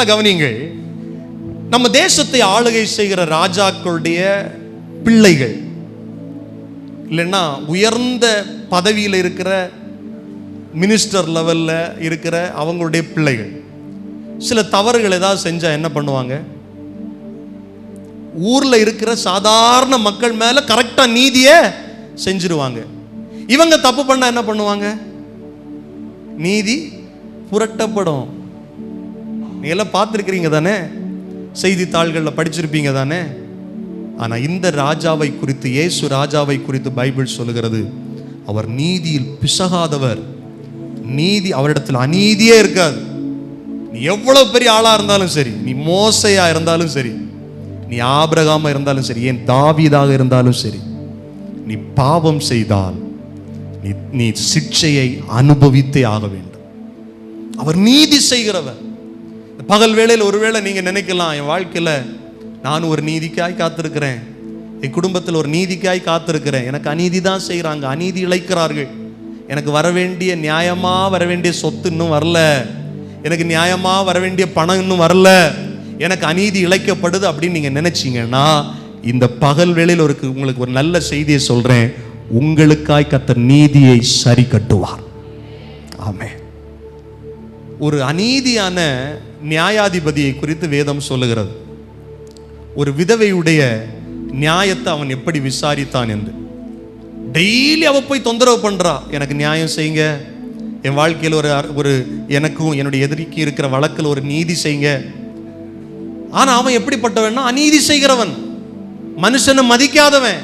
நல்லா கவனிங்கள் நம்ம தேசத்தை ஆளுகை செய்கிற ராஜாக்களுடைய பிள்ளைகள். இல்லைன்னா உயர்ந்த பதவியில் இருக்கிற மினிஸ்டர் லெவலில் இருக்கிற அவங்களுடைய பிள்ளைகள். சில தவறுகள் ஏதாவது செஞ்சால் என்ன பண்ணுவாங்க? ஊரில் இருக்கிற சாதாரண மக்கள் மேலே கரெக்டாக நீதியை செஞ்சிருவாங்க. இவங்க தப்பு பண்ணால் என்ன பண்ணுவாங்க? நீதி புரட்டப்படும். நீ எல்லாம் பார்த்துருக்கிறீங்க தானே? செய்தித்தாள்களில் படிச்சிருப்பீங்க தானே? ஆனால் இந்த ராஜாவை குறித்து இயேசு ராஜாவை குறித்து பைபிள் சொல்லுகிறது அவர் நீதியில் பிசகாதவர். நீதி அவரிடத்தில் அநீதியே இருக்காது. நீ எவ்வளவு பெரிய ஆளா இருந்தாலும் சரி நீ மோசையா இருந்தாலும் சரி நீ ஆபிரகாமா இருந்தாலும் சரி ஏன் தாவிதாக இருந்தாலும் சரி நீ பாவம் செய்தால் நீ நீ சிக்ஷையை அனுபவித்தே ஆக வேண்டும். அவர் நீதி செய்கிறவர். பகல் வேளையில் ஒருவேளை நீங்கள் நினைக்கலாம் என் வாழ்க்கையில் நான் ஒரு நீதிக்காய் காத்திருக்கிறேன். என் குடும்பத்தில் ஒரு நீதிக்காய் காத்திருக்கிறேன். எனக்கு அநீதி தான் செய்கிறாங்க அநீதி இழைக்கிறார்கள். எனக்கு வர வேண்டிய நியாயமாக வர வேண்டிய சொத்து இன்னும் வரல. எனக்கு நியாயமாக வர வேண்டிய பணம் இன்னும் வரல. எனக்கு அநீதி இழைக்கப்படுது அப்படின்னு நீங்கள் நினைச்சீங்கன்னா இந்த பகல் வேளையில் ஒரு உங்களுக்கு ஒரு நல்ல செய்தியை சொல்கிறேன் உங்களுக்காய் கத்தர் நீதியை சரி கட்டுவார். ஆமே ஒரு அநீதியான நியாயாதிபதியை குறித்து வேதம் சொல்லுகிறது. ஒரு விதவையுடைய நியாயத்தை அவன் எப்படி விசாரித்தான் என்று. டெய்லி அவ போய் தொந்தரவு பண்றா. எனக்கு நியாயம் செய்யுங்க. என் வாழ்க்கையில் ஒரு ஒரு எனக்கும் என்னுடைய எதிரிக்கு இருக்கிற வழக்கில் ஒரு நீதி செய்யுங்க. ஆனா அவன் எப்படிப்பட்டவன்னா அநீதி செய்கிறவன். மனுஷனை மதிக்காதவன்.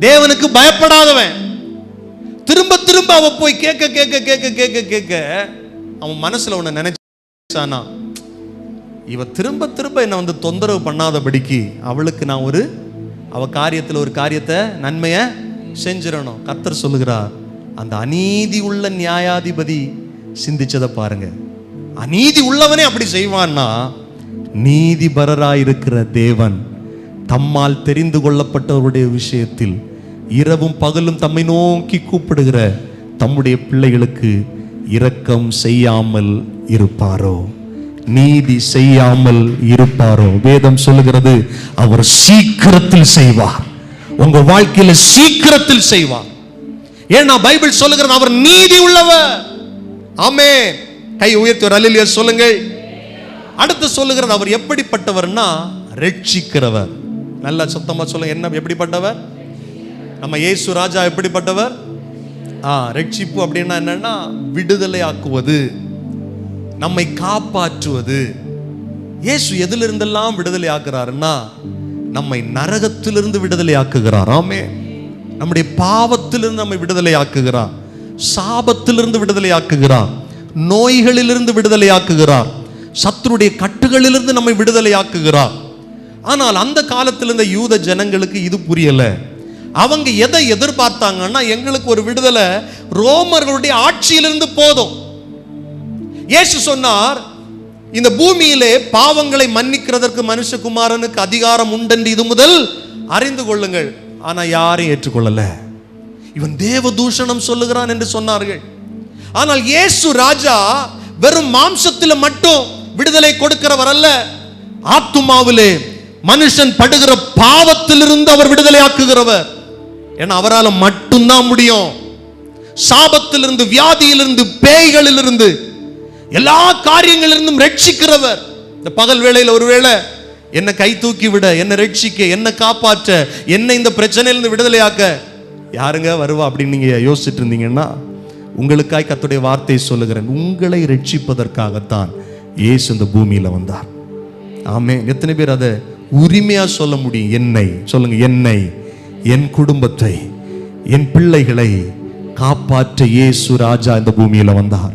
தேவனுக்கு பயப்படாதவன். திரும்ப திரும்ப அவ போய் கேட்க கேட்க கேட்க கேட்க கேட்க அவன் மனசுல உன்னை நினைச்சானா இவ திரும்ப திரும்ப என்னை வந்து தொந்தரவு பண்ணாதபடிக்கு அவளுக்கு நான் ஒரு அவ காரியத்தில் ஒரு காரியத்தை நன்மையை செஞ்சிடணும். கத்தர் சொல்லுகிறார் அந்த அநீதி உள்ள நியாயாதிபதி சிந்திச்சதை பாருங்க. அநீதி உள்ளவனே அப்படி செய்வான்னா நீதிபரராயிருக்கிற தேவன் தம்மால் தெரிந்து கொள்ளப்பட்டவருடைய விஷயத்தில் இரவும் பகலும் தம்மை நோக்கி கூப்பிடுகிற தம்முடைய பிள்ளைகளுக்கு இரக்கம் செய்யாமல் இருப்பாரோ? நீதி செய்யாமல் இருப்பாரோ? வேதம் சொல்லுகிறது அவர் சீக்கிரத்தில் செய்வார். உங்க வாழ்க்கையில சீக்கிரத்தில் செய்வார். ஏன்னா பைபிள் சொல்லுகிறது அவர் நீதி உள்ளவர். ஆமே கை உயர்த்தி ஒரு அலிலிய சொல்லுங்கள். அடுத்து சொல்லுகிறது அவர் எப்படிப்பட்டவர்னா ரட்சிக்கிறவர். நல்லா சுத்தமா சொல்லுங்க என்ன எப்படிப்பட்டவர்? நம்ம இயேசு ராஜா எப்படிப்பட்டவர்? ஆ ரட்சிப்பு அப்படின்னா என்னன்னா விடுதலை ஆக்குவது நம்மை காப்பாற்றுவது. இயேசு எதிலிருந்தெல்லாம் விடுதலை ஆக்குறாருன்னா நம்மை நரகத்திலிருந்து விடுதலை ஆக்குகிறார் ஆமே நம்முடைய பாவத்திலிருந்து நம்மை விடுதலை ஆக்குகிறார் சாபத்திலிருந்து விடுதலை ஆக்குகிறார் நோய்களிலிருந்து விடுதலை ஆக்குகிறார் சத்துருடைய கட்டுகளிலிருந்து நம்மை விடுதலை ஆக்குகிறார் ஆனால் அந்த காலத்தில் இருந்த யூத ஜனங்களுக்கு இது புரியல. அவங்க எதை எதிர்பார்த்தாங்கன்னா எங்களுக்கு ஒரு விடுதலை ரோமர்களுடைய ஆட்சியிலிருந்து போதும். இயேசு சொன்னார் இந்த பூமியிலே பாவங்களை மன்னிக்கிறதற்கு மனுஷகுமாரனுக்கு அதிகாரம் உண்டென்று இது முதல் அறிந்து கொள்ளுங்கள். ஆனா யாரையும் ஏற்றுக்கொள்ளல. இவன் தேவ தூஷணம் சொல்லுகிறான் என்று சொன்னார்கள். ஆனால் இயேசு ராஜா வெறும் மாம்சத்தில் மட்டும் விடுதலை கொடுக்கிறவர் அல்ல. ஆத்துமாவிலே மனுஷன் படுகிற பாவத்திலிருந்து அவர் விடுதலை ஆக்குகிறவர். ஏன்னா அவரால் மட்டும்தான் முடியும். சாபத்திலிருந்து வியாதியிலிருந்து பேய்களிலிருந்து எல்லா காரியங்களிலிருந்தும் ரட்சிக்கிறவர். இந்த பகல் வேளையில் ஒருவேளை என்னை கை தூக்கி விட என்னை ரட்சிக்க என்னை காப்பாற்ற என்னை இந்த பிரச்சனையிலிருந்து விடுதலையாக்க யாருங்க வருவா அப்படின்னு நீங்க யோசிச்சுட்டு இருந்தீங்கன்னா உங்களுக்காய் கத்துடைய வார்த்தையை சொல்லுகிறேன். உங்களை ரட்சிப்பதற்காகத்தான் ஏசு இந்த பூமியில வந்தார். ஆமே எத்தனை பேர் அதை உரிமையா சொல்ல முடியும்? என்னை சொல்லுங்க என்னை என் குடும்பத்தை என் பிள்ளைகளை காப்பாற்ற இயேசு ராஜா இந்த பூமியில வந்தார்.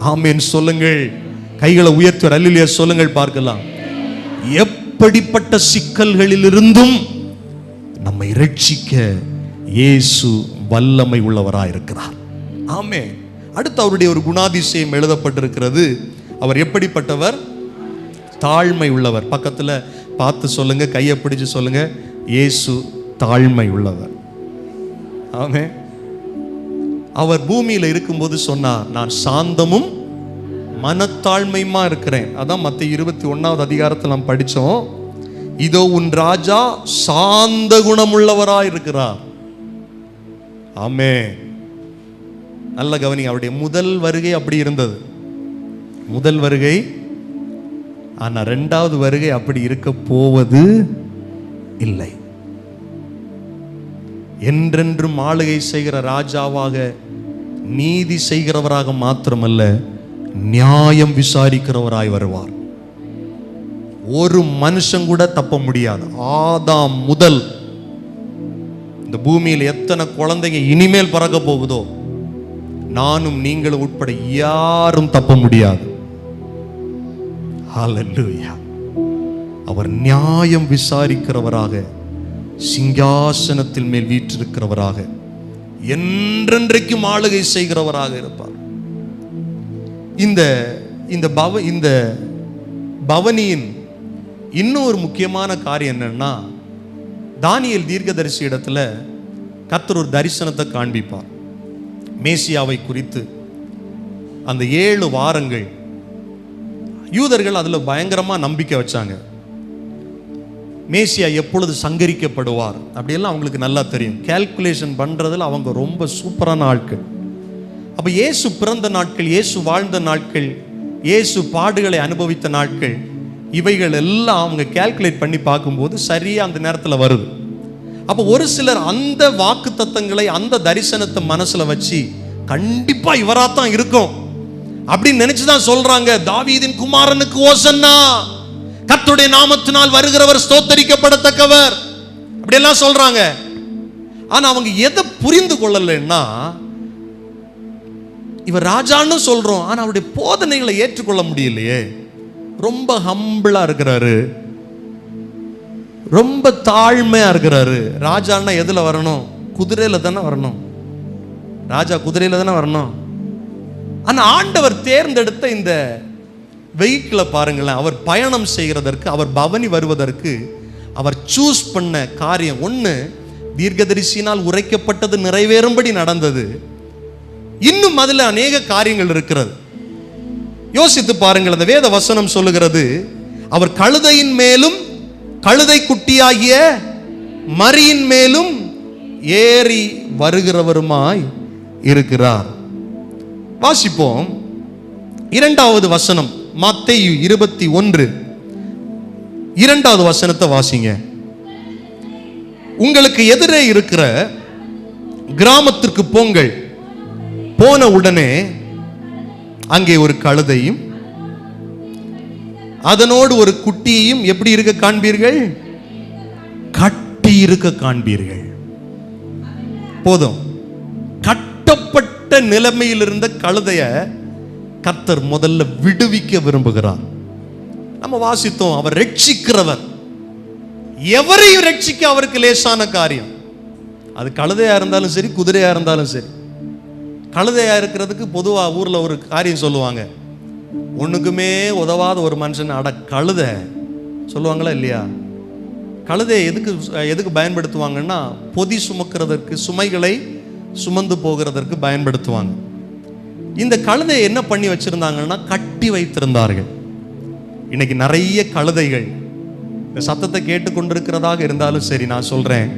ஆமேன் சொல்லுங்கள். கைகளை உயர்த்தி அல்லிலியா சொல்லுங்கள் பார்க்கலாம். எப்படிப்பட்ட சிக்கல்களிலிருந்தும் நம்மை ரட்சிக்க இயேசு வல்லமை உள்ளவராயிருக்கிறார். ஆமே அடுத்து அவருடைய ஒரு குணாதிசயம் எழுதப்பட்டிருக்கிறது. அவர் எப்படிப்பட்டவர்? தாழ்மை உள்ளவர். பக்கத்தில் பார்த்து சொல்லுங்க கையை பிடிச்சு சொல்லுங்க. இயேசு தாழ்மை உள்ளவர். ஆமே அவர் பூமியில் இருக்கும்போது சொன்னார் நான் சாந்தமும் மனத்தாழ்மையுமா இருக்கிறேன். அதான் மற்ற இருபத்தி ஒன்றாவது அதிகாரத்தில் நாம் படித்தோம் இதோ உன் ராஜா சாந்த குணமுள்ளவராக இருக்கிறார். ஆமே நல்ல கவனி அவருடைய முதல் வருகை அப்படி இருந்தது. முதல் வருகை ஆனால் ரெண்டாவது வருகை அப்படி இருக்க போவது இல்லை. என்றென்றும் ஆளுகை செய்கிற ராஜாவாக நீதி செய்கிறவராக மாத்திரமல்ல நியாயம் விசாரிக்கிறவராய் வருவார். ஒரு மனுஷன் கூட தப்ப முடியாது. ஆதாம் முதல். இந்த பூமியில் எத்தனை குழந்தைங்க இனிமேல் பறக்க போகுதோ நானும் நீங்களும் உட்பட யாரும் தப்ப முடியாது. அவர் நியாயம் விசாரிக்கிறவராக சிங்காசனத்தில் மேல் வீற்றிருக்கிறவராக என்றென்றைக்கும் ஆளுகை செய்கிறவராக இருப்பார். இந்த இந்த பவ இந்த பவனியின் இன்னும் ஒரு முக்கியமான காரியம் என்னன்னா தானியல் தீர்க்கதரிசி இடத்துல கத்தர் ஒரு தரிசனத்தை காண்பிப்பார். மேசியாவை குறித்து அந்த ஏழு வாரங்கள் யூதர்கள் அதில் பயங்கரமாக நம்பிக்கை வச்சாங்க. மேசியா எப்பொழுது சங்கரிக்கப்படுவார்? அப்படியெல்லாம் அவங்களுக்கு நல்லா தெரியும். கால்குலேஷன் பண்ணுறதில் அவங்க ரொம்ப சூப்பரான ஆட்கள். அப்போ இயேசு பிறந்த நாட்கள் இயேசு வாழ்ந்த நாட்கள் இயேசு பாடுகளை அனுபவித்த நாட்கள் இவைகள் எல்லாம் அவங்க கால்குலேட் பண்ணி பார்க்கும்போது சரியாக அந்த நேரத்தில் வருது. அப்போ ஒரு சிலர் அந்த வாக்கு தத்தங்களை அந்த தரிசனத்தை மனசில் வச்சு கண்டிப்பாக இவராக தான் இருக்கும். அப்படின்னு நினச்சி தான் சொல்கிறாங்க தாவீதின் குமாரனுக்கு ஓசன்னா! கத்துடைய நாமத்தினால் வருகிறவர் ஸ்தோத்தரிக்கப்படத்தக்கவர். அப்படியெல்லாம் சொல்றாங்க. ஆனா அவங்க எதை புரிந்து கொள்ளலைன்னா இவர் ராஜான்னு சொல்றோம் ஆனா அவருடைய போதனைகளை ஏற்றுக்கொள்ள முடியலையே. ரொம்ப ஹம்பிளா இருக்கிறாரு. ரொம்ப தாழ்மையா இருக்கிறாரு. ராஜான்னா எதுல வரணும்? குதிரையில தானே வரணும். ராஜா குதிரையில தானே வரணும். ஆனா ஆண்டவர் தேர்ந்தெடுத்த இந்த வெஹிக்கிளை பாருங்களேன் அவர் பயணம் செய்கிறதற்கு அவர் பவனி வருவதற்கு அவர் சூஸ் பண்ண காரியம் ஒன்று தீர்க்கதரிசினால் உரைக்கப்பட்டது நிறைவேறும்படி நடந்தது. இன்னும் அதில் அநேக காரியங்கள் இருக்கிறது. யோசித்து பாருங்கள் அந்த வேத வசனம் சொல்லுகிறது அவர் கழுதையின் மேலும் கழுதை குட்டியாகிய மரியின் மேலும் ஏறி வருகிறவருமாய் இருக்கிறார். வாசிப்போம். இரண்டாவது வசனம். மத்தையு இருபத்தி ஒன்று. இரண்டாவது வசனத்தை வாசிங்க. உங்களுக்கு எதிரே இருக்கிற கிராமத்திற்கு போங்கள். போன உடனே அங்கே ஒரு கழுதையும் அதனோடு ஒரு குட்டியையும் எப்படி இருக்க காண்பீர்கள்? கட்டி இருக்க காண்பீர்கள். போதும். கட்டப்பட்ட நிலைமையில் இருந்த கழுதைய கர்த்தர் முதல்ல விடுவிக்க விரும்புகிறார். நம்ம வாசித்தோம் அவர் ரட்சிக்கிறவர். எவரையும் ரட்சிக்க அவருக்கு லேசான காரியம். அது கழுதையா இருந்தாலும் சரி குதிரையா இருந்தாலும் சரி. கழுதையா இருக்கிறதுக்கு பொதுவாக ஊர்ல ஒரு காரியம் சொல்லுவாங்க. ஒண்ணுக்குமே உதவாத ஒரு மனுஷன் அட கழுதை. சொல்லுவாங்களா இல்லையா? கழுதையை எதுக்கு எதுக்கு பயன்படுத்துவாங்கன்னா பொதி சுமக்கிறதற்கு சுமைகளை சுமந்து போகிறதற்கு பயன்படுத்துவாங்க. இந்த கழுதையை என்ன பண்ணி வச்சிருந்தாங்கன்னா கட்டி வைத்திருந்தார்கள். இன்னைக்கு நிறைய கழுதைகள் இந்த சத்தத்தை கேட்டுக்கொண்டிருக்கிறதாக இருந்தாலும் சரி நான் சொல்றேன்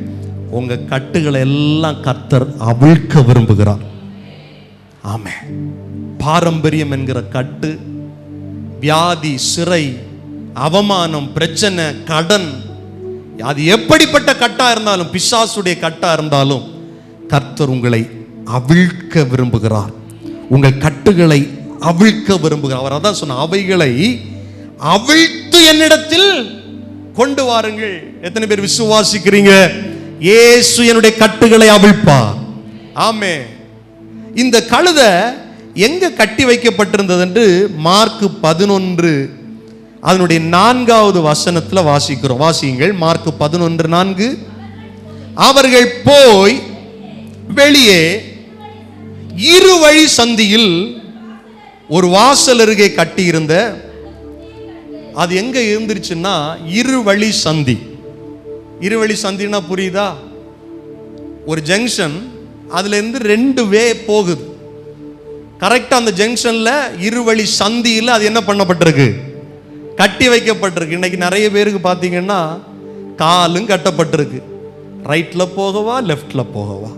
உங்க கட்டுகளை எல்லாம் கத்தர் அவிழ்க்க விரும்புகிறார். ஆமே பாரம்பரியம் என்கிற கட்டு வியாதி சிறை அவமானம் பிரச்சனை கடன் அது எப்படிப்பட்ட கட்டா இருந்தாலும் பிசாசுடைய கட்டா இருந்தாலும் கர்த்தர் உங்களை அவிழ்க்க விரும்புகிறார். உங்கள் கட்டுகளை அவிழ்க்க விரும்புகிறார். அவர் அதான் சொன்ன அவைகளை அவிழ்த்து என்னிடத்தில் கொண்டு வாருங்கள். எத்தனை பேர் விசுவாசிக்கிறீங்க? இயேசு என்னுடைய கட்டுகளை அவிழ்ப்பா ஆமே இந்த கழுதை எங்க கட்டி வைக்கப்பட்டிருந்தது என்று மார்க் பதினொன்று அதனுடைய நான்காவது வசனத்தில் வாசிக்கிறோம். வாசியுங்கள் மார்க் பதினொன்று நான்கு. அவர்கள் போய் வெளியே இரு வழி சந்தியில் ஒரு வாசல் அருகே கட்டியிருந்த அது எங்க இருந்துருச்சுன்னா இரு வழி சந்தி. இரு வழி சந்தினா புரியுதா? ஒரு ஜங்ஷன் அதுல இருந்து ரெண்டு வே போகுது. கரெக்டாக அந்த ஜங்ஷனில் இருவழி சந்தியில் அது என்ன பண்ணப்பட்டிருக்கு? கட்டி வைக்கப்பட்டிருக்கு. இன்னைக்கு நிறைய பேருக்கு பார்த்தீங்கன்னா காலும் கட்டப்பட்டிருக்கு. ரைட்டில் போகவா லெஃப்டில் போகவா?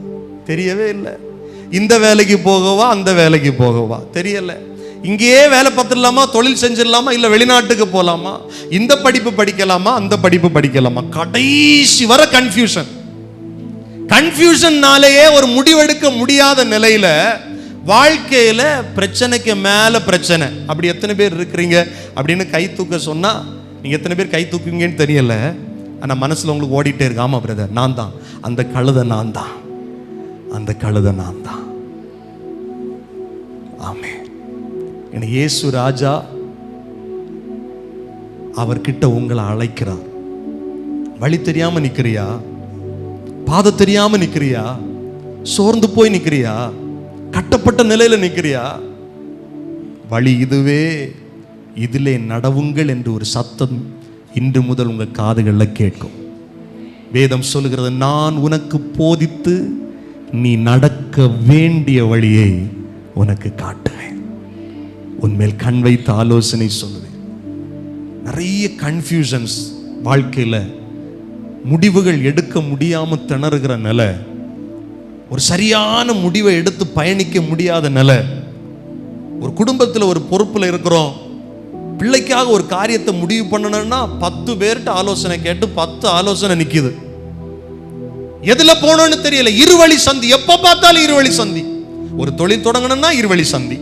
தெரியவே இல்லை. இந்த வேலைக்கு போகவா அந்த வேலைக்கு போகவா? தெரியல. இங்கேயே வேலை பார்த்துடலாமா? தொழில் செஞ்சிடலாமா? இல்லை வெளிநாட்டுக்கு போகலாமா இந்த படிப்பு படிக்கலாமா? அந்த படிப்பு படிக்கலாமா? கடைசி வர கன்ஃபியூஷன் கன்ஃபியூஷன்னாலேயே ஒரு முடிவெடுக்க முடியாத நிலையில வாழ்க்கையில பிரச்சனைக்கு மேல பிரச்சனை. அப்படி எத்தனை பேர் இருக்கிறீங்க? அப்படின்னு கை தூக்க சொன்னா நீங்க எத்தனை பேர் கை தூக்குவீங்கன்னு தெரியல. ஆனா மனசுல உங்களுக்கு ஓடிட்டே இருக்காமா பிரதர் நான் தான். அந்த கழுதை நான் தான். அந்த கழுதை நான் தான் ஆமே என இயேசு ராஜா அவர்கிட்ட உங்களை அழைக்கிறார். வழி தெரியாம நிக்கிறியா? பாதை தெரியாம நிக்கிறியா? சோர்ந்து போய் நிக்கிறியா? கட்டப்பட்ட நிலையில நிக்கிறியா? வழி இதுவே இதிலே நடவுங்கள் என்று ஒரு சத்தம் இன்று முதல் உங்கள் காதுகளில் கேட்கும். வேதம் சொல்லுகிறது நான் உனக்கு போதித்து நீ நடக்க வேண்டிய வழியை உனக்கு காட்டுவேன். உன்மேல் கண் வைத்து ஆலோசனை சொல்லுவேன். நிறைய கன்ஃபியூஷன்ஸ் வாழ்க்கையில் முடிவுகள் எடுக்க முடியாம திணறுகிற நிலை ஒரு சரியான முடிவை எடுத்து பயணிக்க முடியாத நிலை ஒரு குடும்பத்தில் ஒரு பொறுப்பில் இருக்கிறோம் பிள்ளைக்காக ஒரு காரியத்தை முடிவு பண்ணணும்னா பத்து பேர்கிட்ட ஆலோசனை கேட்டு பத்து ஆலோசனை நிற்கிது எதுல போகணும்னு தெரியல. இருவழி சந்தி. எப்ப பார்த்தாலும் இருவழி சந்தி. ஒரு தொழில் தொடங்கணும்னா இருவழி சந்தி.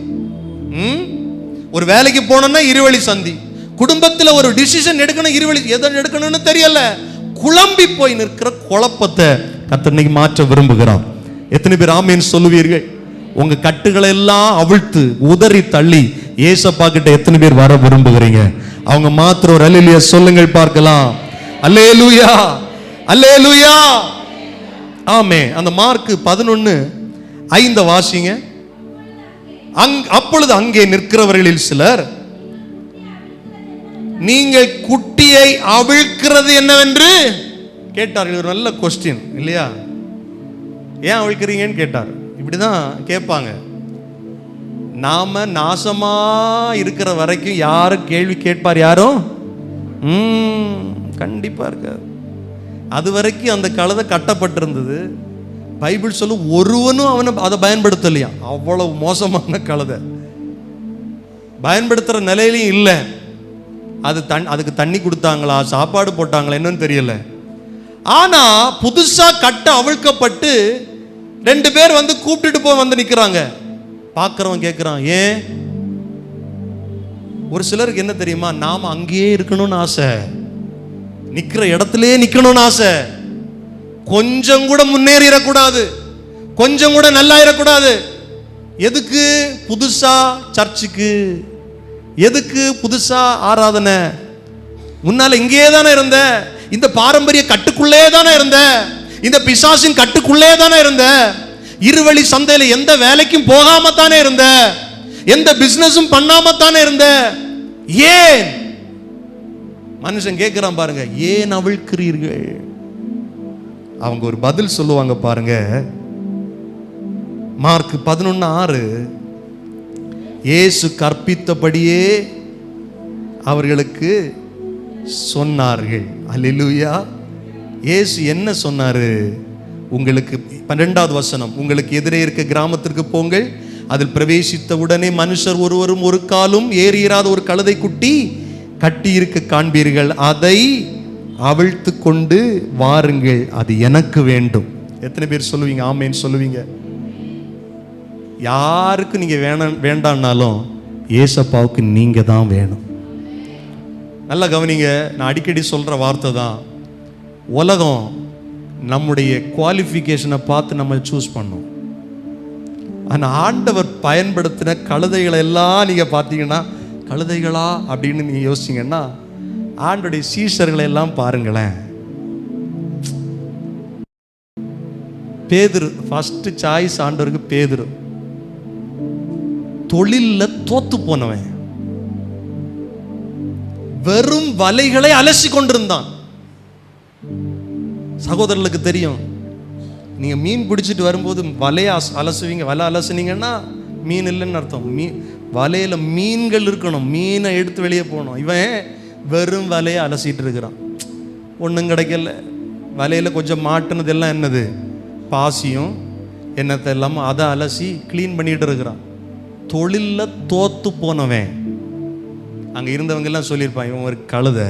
ஒரு வேலைக்கு போனோம்னா இருவழி சந்தி. குடும்பத்தில் ஒரு டிசிஷன் எடுக்கணும் இருவழி எதை எடுக்கணும்னு தெரியல. குழம்பி போய் நிற்கிற குழப்பத்தை கத்தனைக்கு மாற்ற விரும்புகிறார். எத்தனை பேர் ஆமீன் சொல்லுவீர்கள்? உங்க கட்டுகளை எல்லாம் அவிழ்த்து உதறி தள்ளி ஏசப்பா கிட்ட எத்தனை பேர் வர விரும்புகிறீங்க? அவங்க மாத்திரம் ஒரு அல்லேலூயா சொல்லுங்கள் பார்க்கலாம். அல்லே லூயா ஆமே அந்த மார்க்கு பதினொன்று ஐந்த வாசிங்க. அங் அப்பொழுது அங்கே நிற்கிறவர்களில் சிலர் நீங்கள் குட்டியை அவிழ்க்கிறது என்னவென்று? கேட்டார்கள். ஒரு நல்ல கொஸ்டின் இல்லையா? ஏன் அவிழ்க்கிறீங்கன்னு? கேட்டார். இப்படிதான் கேட்பாங்க. நாம நாசமா இருக்கிற வரைக்கும் யாரும் கேள்வி கேட்பார் யாரும்? ம் கண்டிப்பா இருக்காது அது வரைக்கும் அந்த கழுதை கட்டப்பட்டிருந்தது. பைபிள் சொல்லும் ஒருவனும் அவனை அதை பயன்படுத்தலையா? அவ்வளவு மோசமான கழுதை. பயன்படுத்துகிற நிலையிலையும் இல்லை. அது தன் அதுக்கு தண்ணி கொடுத்தாங்களா? சாப்பாடு போட்டாங்களா? என்னன்னு தெரியல. ஆனால் புதுசாக கட்ட அவிழ்க்கப்பட்டு ரெண்டு பேர் வந்து கூப்பிட்டுட்டு போய் வந்து நிற்கிறாங்க பார்க்குறவன் கேட்குறான் ஏன் ஒரு சிலருக்கு என்ன தெரியுமா? நாம் அங்கேயே இருக்கணும்னு ஆசை. நிக்கிற இடத்திலே நிக்கணும்னு ஆசை. கொஞ்சம் கூட முன்னேறிடக்கூடாது. கொஞ்சம் கூட நல்லாயிடக்கூடாது. எதுக்கு புதுசா சர்ச்சுக்கு? எதுக்கு புதுசா ஆராதனை? முன்னால இங்கேயே தானே இருந்த. இந்த பாரம்பரிய கட்டுக்குள்ளே தானே இருந்த. இந்த பிசாசின் கட்டுக்குள்ளே தானே இருந்த. இருவழி சந்தையில எந்த வேலைக்கும் போகாம தானே இருந்த. எந்த பிசினஸும் பண்ணாம தானே இருந்த. ஏன்? மனுஷன் கேட்கிறான் பாருங்க ஏன் அவிழ்க்கிறீர்கள்? அவங்க ஒரு பதில் சொல்லுவாங்க பாருங்க. மார்க் பதினொன்று ஆறு இயேசு கற்பித்தபடியே அவர்களுக்கு சொன்னார்கள். அல்லா இயேசு என்ன சொன்னாரு? உங்களுக்கு பன்னெண்டாவது வசனம் உங்களுக்கு எதிரே இருக்க கிராமத்திற்கு போங்கள் அதில் பிரவேசித்த உடனே மனுஷர் ஒருவரும் ஒரு காலும் ஏறியிராத ஒரு கழுதை குட்டி கட்டியிருக்க காண்பீர்கள். அதை அவிழ்த்து கொண்டு வாருங்கள். அது எனக்கு வேண்டும். எத்தனை பேர் சொல்லுவீங்க? ஆமேன்னு சொல்லுவீங்க. யாருக்கு நீங்க வேணாம் வேண்டான்னாலும் ஏசப்பாவுக்கு நீங்க தான் வேணும். நல்லா கவனிங்க. நான் அடிக்கடி சொல்ற வார்த்தை தான். உலகம் நம்முடைய குவாலிஃபிகேஷனை பார்த்து நம்ம சூஸ் பண்ணும். ஆனால் ஆண்டவர் பயன்படுத்தின கழுதைகளை எல்லாம் நீங்கள் பார்த்தீங்கன்னா கழுதைகளா அப்படின்னு நீங்கள் யோசிச்சீங்கன்னா ஆண்டுடைய சீஷர்களை எல்லாம் பாருங்களேன். பேதுரு ஃபர்ஸ்ட் சாய்ஸ் ஆண்டவருக்கு பேதுரு. தொழிலில் தோத்து போனவன். வெறும் வலைகளை அலசி கொண்டிருந்தான். சகோதரர்களுக்கு தெரியும் நீங்க மீன் பிடிச்சிட்டு வரும்போது வலையை அலசுவீங்க வலை அலசுனீங்கன்னா மீன் இல்லைன்னு அர்த்தம். மீன் வலையில் மீன்கள் இருக்கணும். மீனை எடுத்து வெளியே போகணும். இவன் வெறும் வலையை அலசிட்டு இருக்கிறான். ஒன்றும் கிடைக்கல. வலையில் கொஞ்சம் மாட்டுனதெல்லாம் என்னது? பாசியும் என்னத்தை இல்லாமல் அதை அலசி க்ளீன் பண்ணிகிட்டு இருக்கிறான். தொழிலில் தோத்து போனவன். அங்கே இருந்தவங்க எல்லாம் சொல்லியிருப்பான் இவன் ஒரு கழுதை.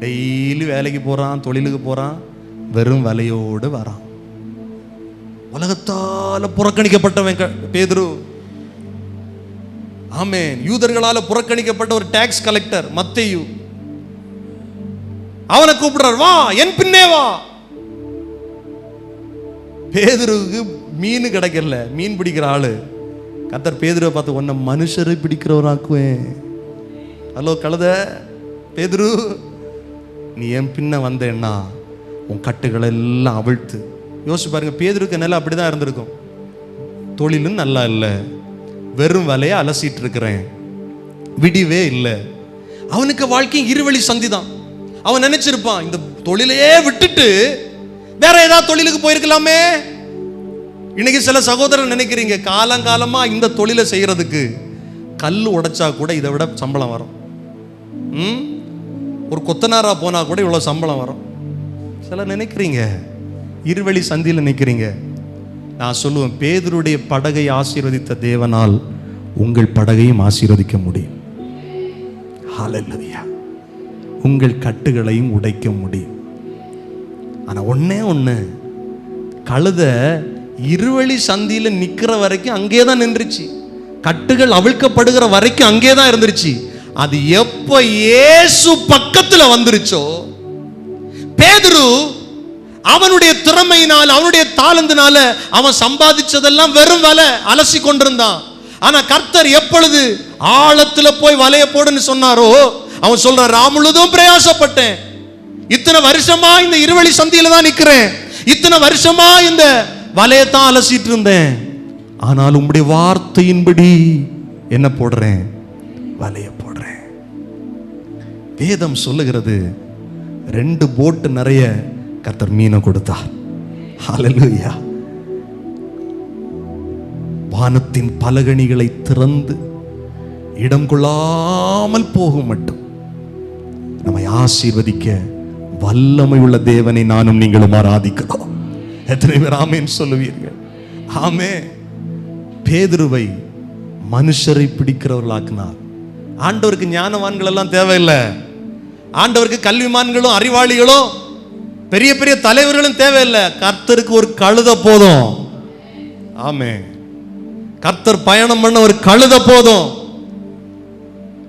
டெய்லி வேலைக்கு போகிறான் தொழிலுக்கு போகிறான் வெறும் வலையோடு வரான். உலகத்தால் புறக்கணிக்கப்பட்டவன் க- பேதுரு. ஆமே யூதர்களால புறக்கணிக்கப்பட்ட ஒரு டாக்ஸ் கலெக்டர் மத்தையு. அவனை கூப்பிடுறார் வா என் பின்னே வா. பேதுருவுக்கு மீன் கிடைக்கல மீன் பிடிக்கிற ஆளு. கத்தர் பேதுருவை பார்த்து உன்னை மனுஷரை பிடிக்கிறவராக்குவேன். ஹலோ கழுத பேதுரு நீ என் பின்ன வந்தேன்னா உன் கட்டுகளை எல்லாம் அவிழ்த்து. யோசிச்சு பாருங்க பேதுருக்கு நிலை அப்படிதான் இருந்திருக்கும். தொழிலும் நல்லா இல்லை. வெறும் வலையை அலசிட்டு இருக்கிறேன். விடிவே இல்லை. அவனுக்கு வாழ்க்கை இருவழி சந்தி தான் அவன் நினைச்சிருப்பான் இந்த தொழிலையே விட்டுட்டு வேற ஏதாவது தொழிலுக்கு போயிருக்கலாமே? இன்னைக்கு சில சகோதரர் நினைக்கிறீங்க காலங்காலமா இந்த தொழிலை செய்யறதுக்கு கல் உடைச்சா கூட இதை விட சம்பளம் வரும். ம்? ஒரு கொத்தனாரா போனா கூட இவ்வளோ சம்பளம் வரும். சில நினைக்கிறீங்க இருவழி சந்தியில் நிற்கிறீங்க நான் சொல்லுவேன் பேதருடைய படகை ஆசீர்வதித்த தேவனால் உங்கள் படகையும் ஆசீர்வதிக்க முடியும். ஹalleluya உங்கள் கட்டுகளையும் உடைக்க முடியும். ஆனா ஒன்னே ஒண்ணு கழுத இருவழி சந்தியில நிக்கிற வரைக்கும் அங்கே தான் நின்றுச்சு. கட்டுகள் அவிழ்க்கப்படுகிற வரைக்கும் அங்கே தான் இருந்துருச்சு. அது எப்ப இயேசு பக்கத்துல வந்துருச்சோ பேதுரு அவனுடைய திறமையினால் அவனுடைய தாளந்தினால அவன் சம்பாதிச்சதெல்லாம் வெறும் வலை அலசி கொண்டிருந்தான். ஆனா கர்த்தர் எப்பொழுது ஆழத்துல போய் வலைய போடுன்னு சொன்னாரோ அவன் சொல்றான் ரா முழுதும் பிரயாசப்பட்டேன். இத்தனை வருஷமா இந்த இருவழி சந்தியில தான் நிக்கிறேன். இத்தனை வருஷமா இந்த வலையத்தான் அலசிட்டு இருந்தேன். ஆனால் உங்களுடைய வார்த்தையின்படி என்ன போடுறேன்? வலைய போடுறேன். வேதம் சொல்லுகிறது ரெண்டு போட்டு நிறைய கர்த்தர் மீனை கொடுத்தார். ஹalleluya வானத்தின் பலகணிகளை திறந்து இடம் கொள்ளாமல் போகும் மட்டும். நம்மை ஆசீர்வதிக்க வல்லமை உள்ள தேவனை நானும் நீங்களும் ஆராதிக்கிறோம். எத்தனை பேர் ஆமேன்னு சொல்லுவீர்கள்? ஆமே. பேதுருவை மனுஷரை பிடிக்கிறவர்களாக்குனார். ஆண்டவருக்கு ஞானவான்கள் எல்லாம் தேவையில்லை. ஆண்டவருக்கு கல்விமான்களும் அறிவாளிகளும் பெரிய பெரிய தலைவர்களும் தேவையில்லை. கர்த்தருக்கு ஒரு கழுத போதும். ஆமே கர்த்தர் பயணம் பண்ண ஒரு கழுத போதும்.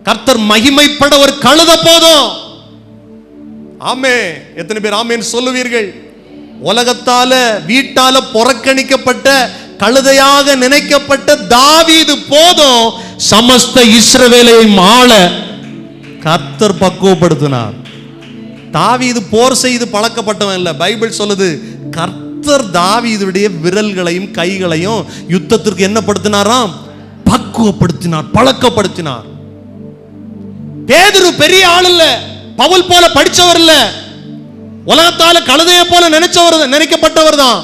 கர்த்தர் மகிமைப்பட ஒரு கழுத போதும். ஆமே எத்தனை பேர் ஆமேன்னு சொல்லுவீர்கள்? உலகத்தால வீட்டால புறக்கணிக்கப்பட்ட கழுதையாக நினைக்கப்பட்ட தாவீது போதும். சமஸ்த இஸ்ரவேலையும் ஆள கர்த்தர் பக்குவப்படுத்தினார். தாவீது போர் செய்து பழக்கப்பட்டவன் இல்லை. பைபிள் சொல்லுது கர்த்தர் தாவீதுடைய விரல்களையும் கைகளையும் யுத்தத்திற்கு என்ன படுத்தினாராம்? பக்குவப்படுத்தினார் பழக்கப்படுத்தினார். பேதுரு பெரிய ஆள் இல்ல பவுல் போல படிச்சவர் இல்ல. உலகத்தால கழுதைய போல நினைச்சவர் நினைக்கப்பட்டவர் தான்.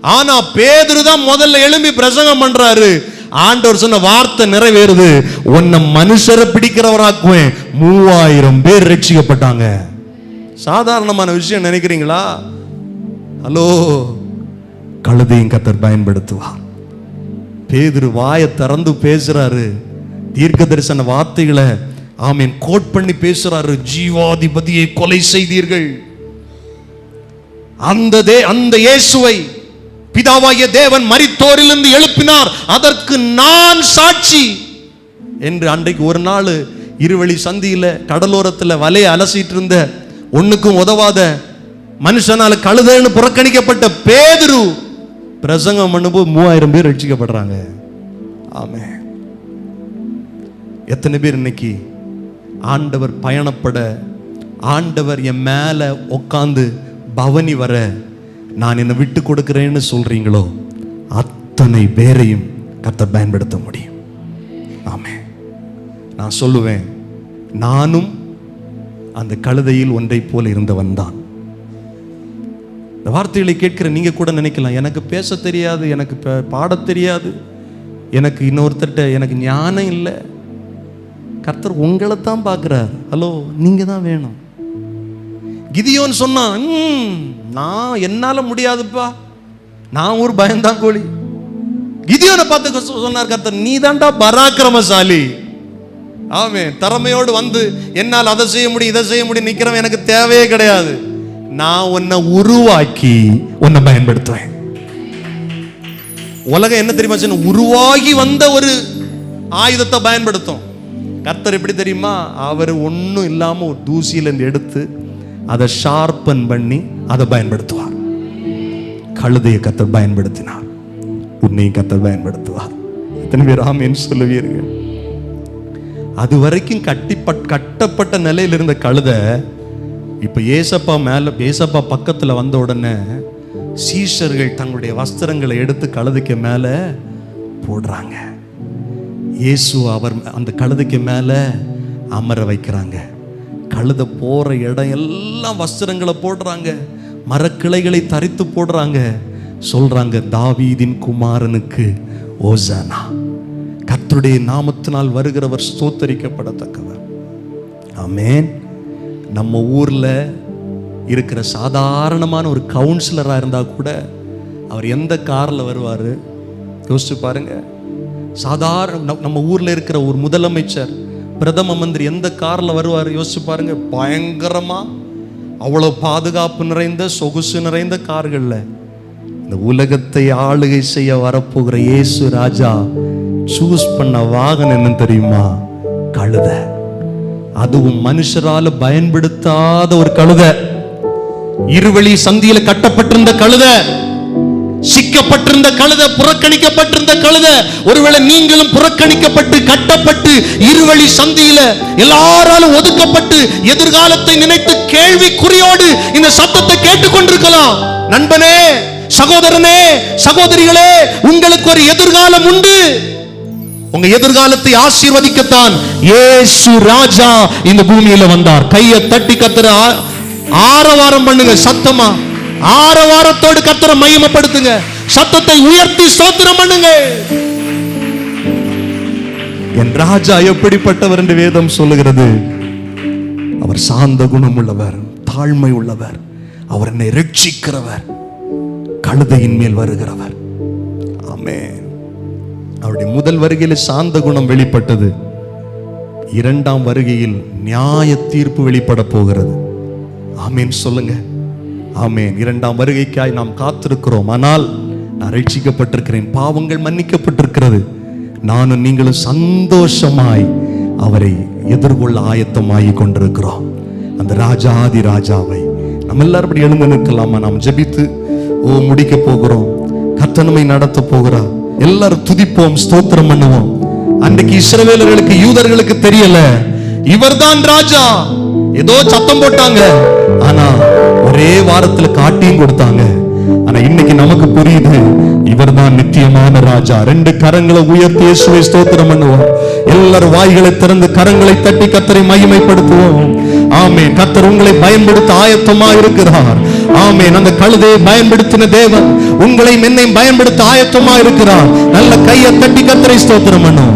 ஆனா பேதுரு தான் முதல்ல எழும்பி பிரசங்கம் பண்றாரு. ஆண்டவர் சொன்ன வார்த்தை நிறைவேறுது. உன்னை மனுஷரை பிடிக்கிறவராக்குவேன். மூவாயிரம் பேர் ரட்சிக்கப்பட்டாங்க. சாதாரணமான விஷயம் நினைக்கிறீங்களா? ஹலோ கழுதையும் கத்தர் பயன்படுத்துவார். பேதுரு வாயை திறந்து பேசுறாரு. தீர்க்க தரிசன வார்த்தைகளை ஆமீன் கோட் பண்ணி பேசுறாரு. ஜீவாதிபதியை கொலை செய்தீர்கள். அந்த தே அந்த இயேசுவை பிதாவாகிய தேவன் மரித்தோரிலிருந்து எழுப்பினார். அதற்கு நான் சாட்சி என்று அன்றைக்கு ஒரு நாள் இருவழி சந்தியில கடலோரத்தில் வலையை அலசிட்டு இருந்த ஒண்ணுக்கும் உதவாத மனுஷனால கழுதன்னு புறக்கணிக்கப்பட்ட பேதுரு பிரசங்கம் பண்ணும்போது மூவாயிரம் பேர் ரட்சிக்கப்படுறாங்க. ஆமே எத்தனை பேர் இன்னைக்கு ஆண்டவர் பயணப்பட ஆண்டவர் என் மேல உட்காந்து பவனி வர நான் என்னை விட்டு கொடுக்கிறேன்னு சொல்றீங்களோ அத்தனை பேரையும் கர்த்தர் பயன்படுத்த முடியும். ஆமே நான் சொல்லுவேன் நானும் அந்த கழுதையில் ஒன்றை போல இருந்தவன் தான். இந்த வார்த்தைகளை கேட்கிற நீங்க கூட நினைக்கலாம் எனக்கு பேச தெரியாது எனக்கு பாட தெரியாது எனக்கு இன்னொருத்தர்கிட்ட எனக்கு ஞானம் இல்லை. கர்த்தர் உங்களை தான் பார்க்குறார். ஹலோ நீங்கள் தான் வேணும். கிதியோன்னு சொன்னான் "ம், நான் என்னால் முடியாதுப்பா. நான் ஒரு பயந்தான் கோழி. கிதியோனை பார்த்து சொன்னார் கர்த்தர் நீ தான்டா பராக்கிரமசாலி. ஆமே திறமையோடு வந்து என்னால் அதை செய்ய முடியும் இதை செய்ய முடியும் நிக்கிறவன் எனக்கு தேவையே கிடையாது. நான் உன்னை உருவாக்கி உன்னை பயன்படுத்துவேன் உலகம் என்ன தெரியுமா சொன்ன உருவாகி வந்த ஒரு ஆயுதத்தை பயன்படுத்தும். கர்த்தர் எப்படி தெரியுமா? அவர் ஒன்றும் இல்லாமல் ஒரு தூசியிலேருந்து எடுத்து அதை ஷார்பன் பண்ணி அதை பயன்படுத்துவார். கழுதையை கத்தர் பயன்படுத்தினார். உன்னையும் கத்தர் பயன்படுத்துவார். எத்தனை பேர் ஆமேன்னு சொல்லுவீர்கள்? அது வரைக்கும் கட்டிப்பட் கட்டப்பட்ட நிலையில் இருந்த கழுதை இப்போ ஏசப்பா மேலே ஏசப்பா பக்கத்தில் வந்த உடனே சீஷர்கள் தங்களுடைய வஸ்திரங்களை எடுத்து கழுதைக்கு மேலே போடுறாங்க. இயேசு அவர் அந்த கழுதைக்கு மேலே அமர வைக்கிறாங்க. கழுதை போகிற இடம் எல்லாம் வஸ்திரங்களை போடுறாங்க. மரக்கிளைகளை தரித்து போடுறாங்க. சொல்கிறாங்க தாவீதின் குமாரனுக்கு ஓசானா. கர்த்தருடைய நாமத்தினால் வருகிறவர் ஸ்தோத்தரிக்கப்படத்தக்கவர். ஆமேன். நம்ம ஊரில் இருக்கிற சாதாரணமான ஒரு கவுன்சிலராக இருந்தால் கூட அவர் எந்த காரில் வருவார்? யோசிச்சு பாருங்க. சாதாரண நம்ம- நம்ம இருக்கிற ஒரு முதலமைச்சர் பிரதம மந்திரி எந்த காரில் வருவார்? யோசிச்சு பாருங்க. பயங்கரமாக அவ்வளோ பாதுகாப்பு நிறைந்த சொகுசு நிறைந்த கார்களில். இந்த உலகத்தை ஆளுகை செய்ய வரப்போகிற இயேசு ராஜா சூஸ் பண்ண வாகனம் என்ன தெரியுமா? கழுத. அதுவும் மனுஷரால பயன்படுத்தாத ஒரு கழுதை. இருவழி சந்தியில கட்டப்பட்டிருந்த கழுத. சிக்கப்பட்டிருந்த கழுத புறக்கணிக்கப்பட்டிருந்த கழுத. ஒருவேளை நீங்களும் புறக்கணிக்கப்பட்டு கட்டப்பட்டு இருவழி சந்தியில எல்லாராலும் ஒதுக்கப்பட்டு எதிர்காலத்தை நினைத்து கேள்விக்குறியோடு இந்த சத்தத்தை கேட்டுக்கொண்டிருக்கலாம். நண்பனே சகோதரனே சகோதரிகளே உங்களுக்கு ஒரு எதிர்காலம் உண்டு. உங்க எதிர்காலத்தை ஆசீர்வதிக்கத்தான் ஏசு ராஜா இந்த பூமியில வந்தார். கையை தட்டி கத்துற ஆரவாரம் பண்ணுங்க சத்தமா. ஆரவாரத்தோடு கத்தரை மையமப்படுத்துங்க சத்தத்தை உயர்த்தி ஸ்தோத்திரம் பண்ணுங்க. என் ராஜா எப்படிப்பட்டவர் என்று வேதம் சொல்லுகிறது? அவர் சாந்த குணம் உள்ளவர் தாழ்மை உள்ளவர் அவர் என்னை ரட்சிக்கிறவர் கழுதையின் மேல் வருகிறவர். ஆமே முதல் வருகையில் சாந்த குணம் வெளிப்பட்டது. இரண்டாம் வருகையில் நியாய தீர்ப்பு வெளிப்பட போகிறது. ஆமேன் சொல்லுங்க. ஆமேன். இரண்டாம் வருகைக்காய் நாம் காத்திருக்கிறோம். ஆனால் நான் ரட்சிக்கப்பட்டிருக்கிறேன். பாவங்கள் மன்னிக்கப்பட்டிருக்கிறது. நானும் நீங்களும் சந்தோஷமாய் அவரை எதிர்கொள்ள ஆயத்தமாகி கொண்டிருக்கிறோம். அந்த ராஜாதி ராஜாவை நம்ம எல்லாரும் எழுந்து நிற்கலாமா? நாம் ஜபித்து ஓ முடிக்க போகிறோம். கர்த்தனமை நடத்த போகிறார். எல்லாரும் துதிப்போம் ஸ்தோத்திரம் பண்ணுவோம். அன்றைக்கு இஸ்ரவேலர்களுக்கு யூதர்களுக்கு தெரியல. இவர்தான் ராஜா. ஏதோ சத்தம் போட்டாங்க. ஆனா ஒரே வாரத்துல காட்டியும் கொடுத்தாங்க. ஆனா இன்னைக்கு நமக்கு புரியுது இவர்தான் நித்தியமான ராஜா. ரெண்டு கரங்களை உயர்த்தி இயேசுவை ஸ்தோத்திரம் பண்ணுவோம். எல்லாரும் வாய்களை திறந்து கரங்களை தட்டி கத்தரை மகிமைப்படுத்துவோம். ஆமே கத்தர் உங்களை பயன்படுத்த ஆயத்தமா இருக்கிறார். ஆமேன். அந்த கழுதையை பயன்படுத்தின தேவன் உங்களையும் என்னையும் பயன்படுத்த ஆயத்தமா இருக்கிறார். நல்ல கையை தட்டி கத்தரை ஸ்தோத்திரம் பண்ணும்